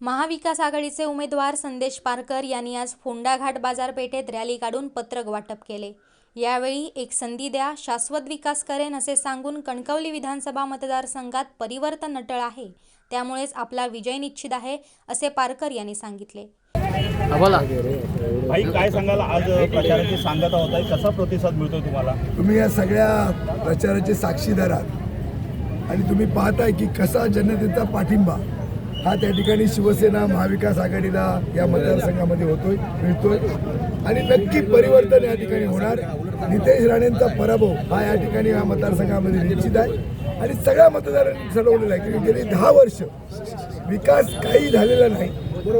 महाविकास आघाडीचे उमेदवार संदेश पारकर यांनी आज फोंडाघाट बाजारपेठेत रॅली काढून पत्रक वाटप केले. यावेळी एक संधी द्या शाश्वत विकास करेन असे सांगून कणकवली विधानसभा मतदारसंघात परिवर्तन अटळ आहे. त्यामुळेच आपला विजय निश्चित आहे असे पारकर यांनी सांगितले. भाई काय सांगाल? आज प्रचाराची सांगता होत आहे. कसा प्रतिसाद मिळतोय तुम्हाला? तुम्ही या सगळ्या प्रचाराचे साक्षीदार आहात आणि तुम्ही पाहताय की कसा जनतेचा पाठिंबा हा त्या ठिकाणी शिवसेना महाविकास आघाडीला या मतदारसंघामध्ये होतोय मिळतोय. आणि नक्की परिवर्तन या ठिकाणी होणार. नितेश राणेंचा पराभव हा या ठिकाणी या मतदारसंघामध्ये निश्चित आहे. आणि सगळ्या मतदारांनी ठरवलेलं आहे की गेली दहा वर्ष विकास काही झालेला नाही.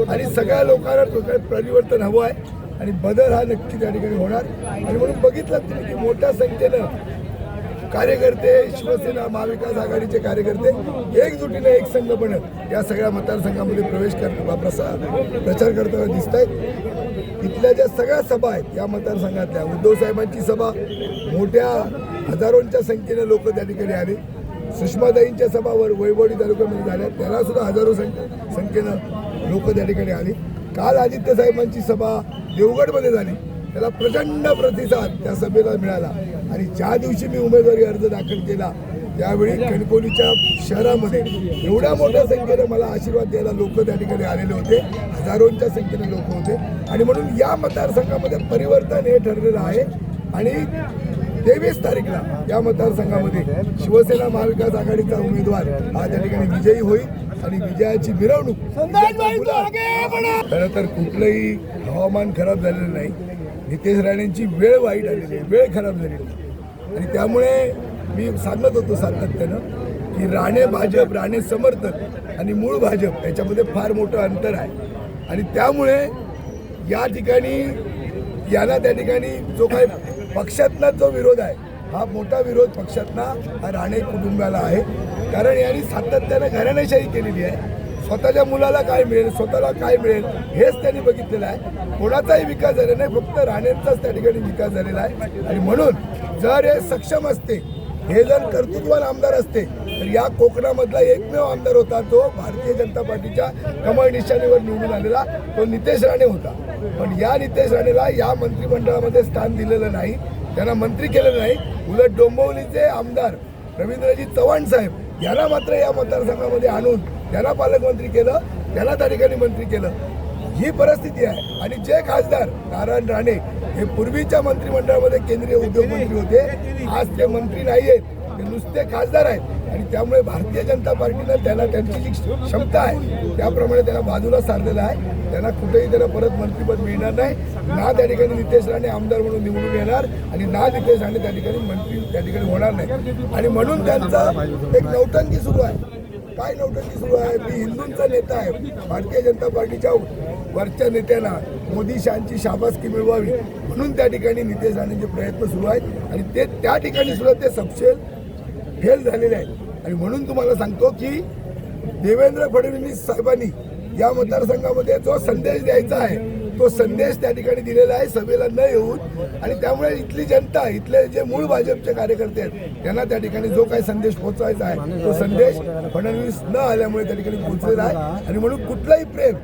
आणि सगळ्या लोकांना लोकांना परिवर्तन हवं आहे आणि बदल हा नक्की त्या ठिकाणी होणार. आणि म्हणून बघितलं तुम्ही की मोठ्या संख्येनं कार्यकर्ते शिवसेना महाविकास आघाडीचे कार्यकर्ते एकजुटीने एक संघपणे या सगळ्या मतदारसंघामध्ये प्रवेश कर प्रसार प्रचार करताना दिसत आहेत इथल्या ज्या सगळ्या सभा आहेत या मतदारसंघातल्या उद्धव साहेबांची सभा मोठ्या हजारोंच्या संख्येनं लोक त्या ठिकाणी आले. सुषमाताईंच्या सभावर वैभवडी तालुक्यामध्ये झाल्या. त्याला सुद्धा हजारो संख्ये संख्येनं लोक त्या ठिकाणी आली. काल आदित्य साहेबांची सभा देवगडमध्ये झाली. त्याला प्रचंड प्रतिसाद त्या सभेला मिळाला. आणि ज्या दिवशी मी उमेदवारी अर्ज दाखल केला त्यावेळी कणकोलीच्या शहरामध्ये एवढ्या मोठ्या संख्येने मला आशीर्वाद द्यायला लोक त्या ठिकाणी आलेले होते. हजारोंच्या संख्येने लोक होते. आणि म्हणून या मतदारसंघामध्ये परिवर्तन हे ठरलेलं आहे. आणि तेवीस तारीखला या मतदारसंघामध्ये शिवसेना महाविकास आघाडीचा उमेदवार हा त्या ठिकाणी विजयी होईल आणि विजयाची मिरवणूक खरं तर कुठलंही हवामान खराब झालेलं नाही. नितेश राणेंची वेळ वाईट आलेली आहे. वेळ खराब झालेली आहे. आणि त्यामुळे मी सांगत होतो सातत्यानं की राणे भाजप राणे समर्थक आणि मूळ भाजप याच्यामध्ये फार मोठं अंतर आहे. आणि त्यामुळे या ठिकाणी याला त्या ठिकाणी जो काही पक्षातला जो विरोध आहे हा मोठा विरोध पक्षातला हा राणे कुटुंबाला आहे. कारण यांनी सातत्यानं घराणेशाही केलेली आहे. स्वतःच्या मुलाला काय मिळेल स्वतःला काय मिळेल हेच त्यांनी बघितलेलं आहे. कोणाचाही विकास झालेला नाही फक्त राणेंचाच त्या ठिकाणी विकास झालेला आहे. आणि म्हणून जर हे सक्षम असते हे जर कर्तृत्वान आमदार असते तर या कोकणामधला एकमेव आमदार होता तो भारतीय जनता पार्टीच्या कमळ निशाणीवर निवडून आलेला तो नितेश राणे होता. पण या नितेश राणेला या मंत्रिमंडळामध्ये स्थान दिलेलं नाही. त्यांना मंत्री केलेलं नाही. उलट डोंबिवलीचे आमदार रवींद्रजी चव्हाण साहेब यांना मात्र या मतदारसंघामध्ये आणून त्यांना पालकमंत्री केलं त्यांना त्या ठिकाणी मंत्री केलं. ही परिस्थिती आहे. आणि जे खासदार नारायण राणे हे पूर्वीच्या मंत्रिमंडळामध्ये केंद्रीय उद्योगमंत्री होते आज ते मंत्री नाही आहेत ते नुसते खासदार आहेत. आणि त्यामुळे भारतीय जनता पार्टीनं त्यांना त्यांची जी क्षमता आहे त्याप्रमाणे त्यांना बाजूला सारलेलं आहे. त्यांना कुठेही त्यांना परत मंत्रीपद मिळणार नाही. ना त्या ठिकाणी नितेश राणे आमदार म्हणून निवडून येणार आणि ना नितेश राणे त्या ठिकाणी मंत्री त्या ठिकाणी होणार नाही. आणि म्हणून त्यांचा एक नौटंकी सुरू आहे. काय नौटंकी सुरू आहे? मी हिंदूंचा नेता आहे. भारतीय जनता पार्टीच्या वरच्या नेत्यांना मोदी शहांची शाबासकी मिळवावी. म्हणून त्या ठिकाणी नितेश राणेंचे प्रयत्न सुरू आहेत. आणि ते त्या ठिकाणी सुद्धा ते सपशेल फेल झालेले आहेत. आणि म्हणून तुम्हाला सांगतो की देवेंद्र फडणवीस साहेबांनी या मतदारसंघामध्ये जो संदेश द्यायचा आहे तो संदेश त्या ठिकाणी दिलेला आहे सभेला न येऊन. आणि त्यामुळे इथली जनता इथले जे मूळ भाजपचे कार्यकर्ते आहेत त्यांना त्या ठिकाणी जो काही संदेश पोहोचवायचा आहे तो संदेश फडणवीस न आल्यामुळे त्या ठिकाणी पोहोचलेला आहे. आणि म्हणून कुठलाही प्रेम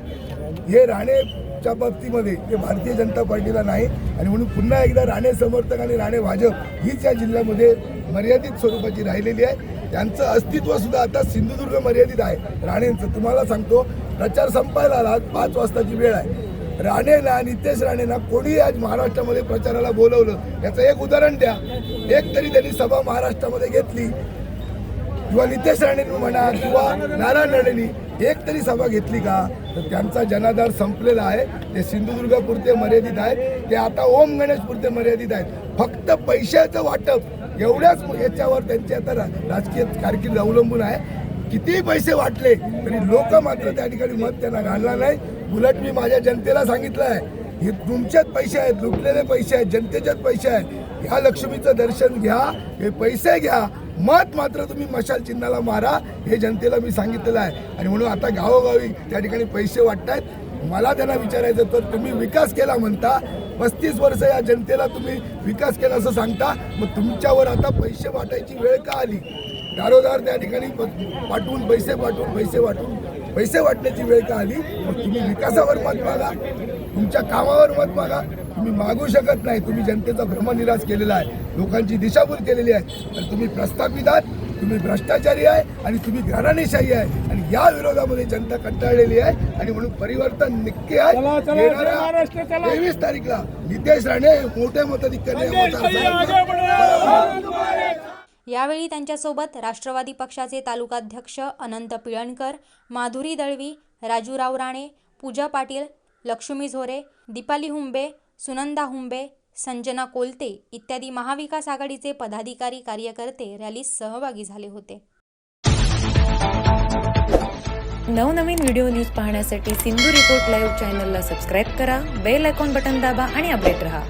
हे राणे राणेच्या बाबतीमध्ये ते भारतीय जनता पार्टीला नाही आणि म्हणून पुन्हा एकदा राणे समर्थक आणि राणे भाजप हीच या जिल्ह्यामध्ये मर्यादित स्वरूपाची राहिलेली आहे. त्यांचं अस्तित्व सुद्धा आता सिंधुदुर्ग मर्यादित आहे. राणेंचं तुम्हाला सांगतो प्रचार संपायला आला पाच वाजताची वेळ आहे. राणेला नितेश राणेंना कोणी आज महाराष्ट्रामध्ये प्रचाराला बोलवलं याचं एक उदाहरण द्या. एक तरी त्यांनी सभा महाराष्ट्रामध्ये घेतली किंवा नितेश राणेंनी म्हणा किंवा नारायण राणेंनी एक तरी सभा घेतली का तर त्यांचा जनाधार संपलेला आहे. ते सिंधुदुर्गापुरते मर्यादित आहेत. ते आता ओम गणेशपुरते मर्यादित आहेत. फक्त पैशाचं वाटप एवढ्याच याच्यावर त्यांची आता रा- राजकीय कारकीर्द अवलंबून आहे. कितीही पैसे वाटले तरी लोक मात्र त्या ठिकाणी मत त्यांना घालणार नाही उलट मी माझ्या जनतेला सांगितलं आहे. हे तुमचेच पैसे आहेत लुटलेले पैसे आहेत जनतेच्याच पैसे आहेत. ह्या लक्ष्मीचं दर्शन घ्या हे पैसे घ्या. मत मात्र तुम्ही मशाल चिन्हाला मारा हे जनतेला मी सांगितलेलं आहे. आणि म्हणून आता गावोगावी त्या ठिकाणी पैसे वाटतायत. मला त्यांना विचारायचं तर तुम्ही विकास केला म्हणता पस्तीस वर्ष या जनतेला तुम्ही विकास केला असं सांगता मग तुमच्यावर आता पैसे वाटायची वेळ का आली? दारोदार त्या ठिकाणी पाठवून पैसे पाठवून पैसे वाटून पैसे वाटण्याची वेळ का आली? मग तुम्ही विकासावर मत मागा. तुमच्या कामावर मत मागा. तुम्ही मागू शकत नाही. तुम्ही जनतेचा भ्रमनिराश केलेला आहे. लोकांची दिशाभूल केलेली आहे. तर तुम्ही प्रस्थापित आहात. तुम्ही भ्रष्टाचारी आहे आणि तुम्ही घराणेशाही आहे. आणि या विरोधामध्ये जनता कंटाळलेली आहे. आणि म्हणून परिवर्तन नक्की आहे. तेवीस तारीखला नितेश राणे मोठ्या मताधिक्याने यावेळी त्यांच्यासोबत राष्ट्रवादी पक्षाचे तालुकाध्यक्ष अनंत पिळणकर माधुरी दळवी राजूराव राणे पूजा पाटील लक्ष्मी झोरे दीपाली हुंबे सुनंदा हुंबे संजना कोलते इत्यादी महाविकास आघाडीचे पदाधिकारी कार्यकर्ते रॅलीत सहभागी झाले होते. नवनवीन व्हिडिओ न्यूज पाहण्यासाठी सिंधू रिपोर्ट लाईव्ह चॅनलला सबस्क्राईब करा बेल आयकॉन बटन दाबा आणि अपडेट रहा.